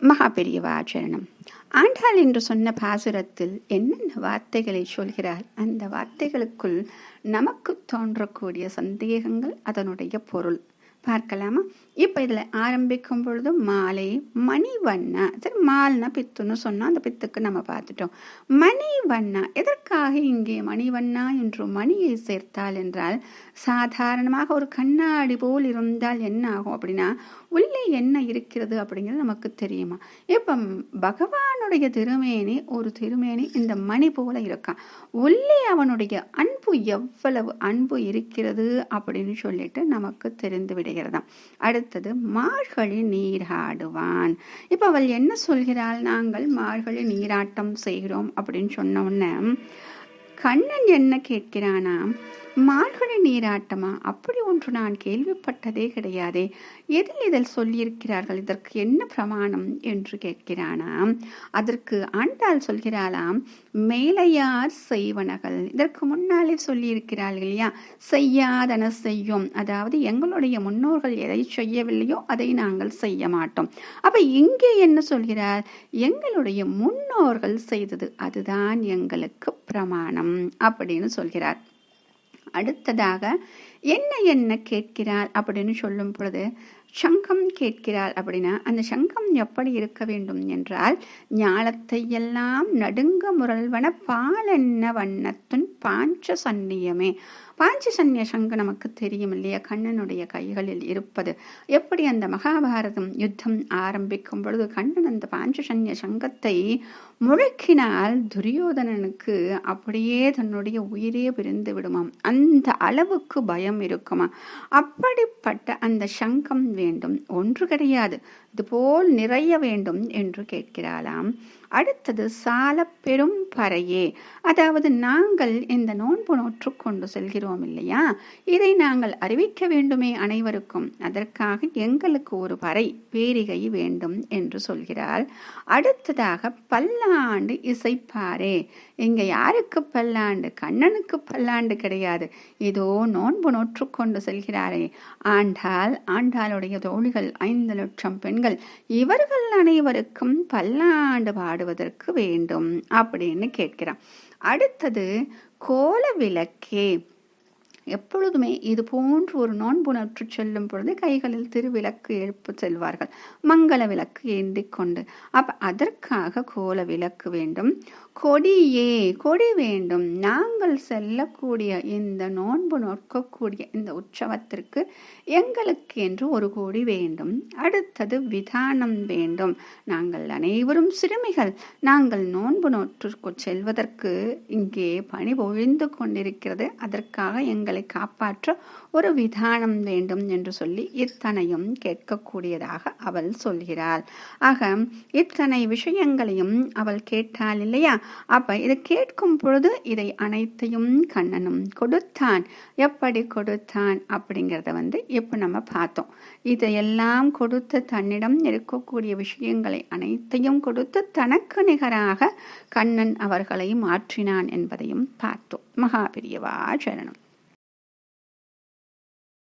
மகா பெரியவாச்சரணம் ஆண்டாள் என்று சொன்ன பாசுரத்தில் என்னென்ன வார்த்தைகளை சொல்கிறார்? அந்த வார்த்தைகளுக்குள் நமக்கு தோன்றக்கூடிய சந்தேகங்கள் அதனுடைய பொருள். பார்க்கலாமா? இப்போ இதில் ஆரம்பிக்கும் பொழுது மாலை மணிவண்ணா. சரி மால்னா பித்துன்னு சொன்னால் அந்த பித்துக்கு நம்ம பார்த்துட்டோம். மணிவண்ணா எதற்காக இங்கே மணிவண்ணா என்று மணியை சேர்த்தால் என்றால் சாதாரணமாக ஒரு கண்ணாடி போல் இருந்தால் என்ன ஆகும் அப்படின்னா உள்ளே என்ன இருக்கிறது அப்படிங்கிறது நமக்கு தெரியுமா? இப்போ பகவானுடைய திருமேனி ஒரு திருமேனி இந்த மணி போல இருக்கான் உள்ளே அவனுடைய அன்பு எவ்வளவு அன்பு இருக்கிறது அப்படின்னு சொல்லிட்டு நமக்கு தெரிந்து விடுகிறதாம். அடுத்தது மார்கழி நீராடுவான். இப்போ அவள் என்ன சொல்கிறாள்? நாங்கள் மார்கழி நீராட்டம் செய்கிறோம் அப்படின்னு சொன்ன உடனே கண்ணன் என்ன கேட்கிறானாம்? மார்கழி நீராட்டமா? அப்படி ஒன்று நான் கேள்விப்பட்டதே கிடையாதே. எதில் இதில் சொல்லியிருக்கிறார்கள்? இதற்கு என்ன பிரமாணம் என்று கேட்கிறானாம். அதற்கு ஆண்டாள் சொல்கிறாளாம் மேலையார் செய்வனகள். இதற்கு முன்னாலே சொல்லியிருக்கிறார்கள் இல்லையா? செய்யாதன செய்யும். அதாவது எங்களுடைய முன்னோர்கள் எதை செய்யவில்லையோ அதை நாங்கள் செய்ய மாட்டோம். அப்ப இங்கே என்ன சொல்கிறார்? எங்களுடைய முன்னோர்கள் செய்தது அதுதான் எங்களுக்கு பிரமாணம் அப்படின்னு சொல்கிறார். அடுத்ததாக என்ன என்ன கேட்கிறாள் அப்படின்னு சொல்லும் பொழுது சங்கம் கேட்கிறாள் அப்படின்னா அந்த சங்கம் எப்படி இருக்க வேண்டும் என்றால் ஞாலத்தை எல்லாம் நடுங்க முரல்வன பாலென்ன வண்ணத்துன் பாஞ்ச சன்னியமே. பாஞ்ச சன்னிய சங்கு நமக்கு தெரியும் இல்லையா? கண்ணனுடைய கைகளில் இருப்பது. எப்படி அந்த மகாபாரதம் யுத்தம் ஆரம்பிக்கும் பொழுது கண்ணன் அந்த பாஞ்ச சன்னிய சங்கத்தை முழக்கினால் துரியோதனனுக்கு அப்படியே தன்னுடைய உயிரே பிரிந்து விடுமாம். அந்த அளவுக்கு பயம் இருக்குமா? அப்படிப்பட்ட அந்த சங்கம் வேண்டும். ஒன்று கிடையாது. இதுபோல் நிறைய வேண்டும் என்று கேட்கிறாளாம். அடுத்தது சால பெரும் பறையே. அதாவது நாங்கள் இந்த நோன்பு நோற்று கொண்டு செல்கிறோம் இல்லையா? இதை நாங்கள் அறிவிக்க வேண்டுமே அனைவருக்கும். அதற்காக எங்களுக்கு ஒரு பறை பேரிகை வேண்டும் என்று சொல்கிறார். அடுத்ததாக பல்லாண்டு இசைப்பாரே. இங்க யாருக்கு பல்லாண்டு? கண்ணனுக்கு பல்லாண்டு கிடையாது. இதோ நோன்பு நோற்று கொண்டு செல்கிறாரே. ஆண்டால் ஆண்டாளுடைய தோழிகள் ஐந்து லட்சம் பெண்கள். இவர்கள் அனைவருக்கும் பல்லாண்டு பாடுவதற்கு வேண்டும் அப்படின்னு கேட்கிறான். அடுத்தது கோல விளக்கே எப்பொழுதுமே இது போன்று ஒரு நோன்புணர்ற்று செல்லும் பொழுது கைகளில் திருவிளக்கு எழுப்பு செல்வார்கள். மங்கள விளக்கு ஏந்தி கொண்டு. அப்ப அதற்காக கோல விளக்கு வேண்டும். கொடியே கொடி வேண்டும். நாங்கள் செல்லக்கூடிய இந்த நோன்பு நோக்கக்கூடிய இந்த உற்சவத்திற்கு எங்களுக்கு என்று ஒரு கொடி வேண்டும். அடுத்தது விதானம் வேண்டும். நாங்கள் அனைவரும் சிறுமிகள். நாங்கள் நோன்பு நோற்றுக்கு செல்வதற்கு இங்கே பணி பொழிந்து கொண்டிருக்கிறது. அதற்காக எங்களை காப்பாற்ற ஒரு விதானம் வேண்டும் என்று சொல்லி இத்தனையும் கேட்கக்கூடியதாக அவள் சொல்கிறாள். ஆக இத்தனை விஷயங்களையும் அவள் கேட்டாள் இல்லையா? அப்ப இதை கேட்கும் பொழுது இதை அனைத்தையும் கண்ணனும் கொடுத்தான். எப்படி கொடுத்தான் அப்படிங்கிறத வந்து இப்போ நம்ம பார்த்தோம். இதையெல்லாம் கொடுத்து தன்னிடம் இருக்கக்கூடிய விஷயங்களை அனைத்தையும் கொடுத்து தனக்கு நிகராக கண்ணன் அவர்களை மாற்றினான் என்பதையும் பார்த்தோம். மகாபிரியவா சரணம்.